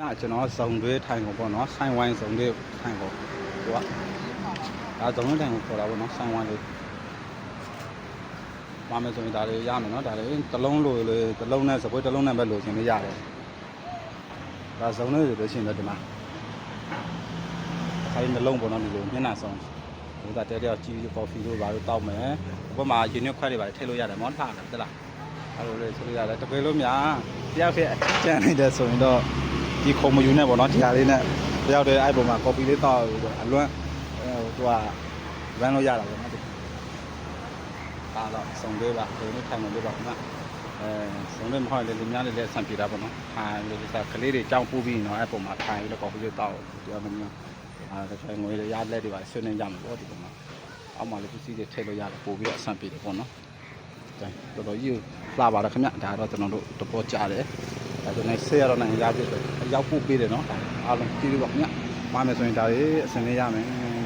ညကျွန်တော်ဇုံတွေးထိုင်ကုန်ပေါ့နော်ဆိုင်ဝိုင်းဇုံတွေးထိုင်ကုန်ဟိုကဒါဇုံတွေးထိုင်ကုန်ခေါ်တာပေါ့နော်ဆိုင်ဝိုင်းလေးပါမယ်ဆိုရင်ဒါလေးရမယ်နော်ဒါလေးတစ်လုံးလိုလေတစ်လုံးနဲ့စပွဲတစ်လုံးနဲ့ပဲလိုချင်လေးရတယ်ဒါဇုံတွေဆိုလို့ရှိရင်တော့ဒီမှာခိုင်းနှလုံးပေါ့နော်ဒီလိုမျက်နှာဆောင်ဟိုဒါတဲတဲကြီးကော်ဖီတို့ဘာလို့တောက်မယ်ဘက်မှာယူနစ်ခွက်တွေပါထည့်လို့ရတယ်မောထားတယ်တလားအဲ့လိုလေဆိုလို့ရတယ်တကယ်လို့များတယောက်ဖြစ်ကျန်နေတယ်ဆိုရင်တော့ ဒီခုံမယူနဲ့ပေါ့နော်ဒီဟာလေးနဲ့တယောက်တည်းအဲ့ပုံမှာ copy လေးတောက်ပြီးတော့အလွမ်းဟိုသူက run လို့ရတာပေါ့နော်ဒီဒါတော့စုံသေးပါဒီနေ့ထိုင်နေလေးပါခင်ဗျအဲစုံလေးမဟုတ်လေလူများလေးလည်းဆံပြေတာပေါ့နော်ထိုင်လို့ဒီစားကလေးတွေကြောင်းပူးပြီးနော်အဲ့ပုံမှာထိုင်ပြီးတော့ copy လေးတောက်တယောက်မမျိုးအာတချို့ငွေလေးရလက်တွေပါဆွနေကြမှာပေါ့ဒီပုံမှာအောက်မှာလည်းပစ္စည်းတွေထည့်လို့ရတယ်ပို့ပြီးတော့ဆံပြေတယ်ပေါ့နော်ဒါတော်တော်ကြီးလှပါတော့ခင်ဗျဒါတော့ကျွန်တော်တို့တပေါ်ကြတယ် ဒါဆိုရင်ဆေးရတော့နိုင်ငံသားဖြစ်ဆိုရောက်ဖို့ပေးတယ်နော်ဒါအားလုံးကြည့်လို့ပါခင်ဗျာမှားမယ်ဆိုရင်ဒါလေးအစင်လေးရမယ်လို့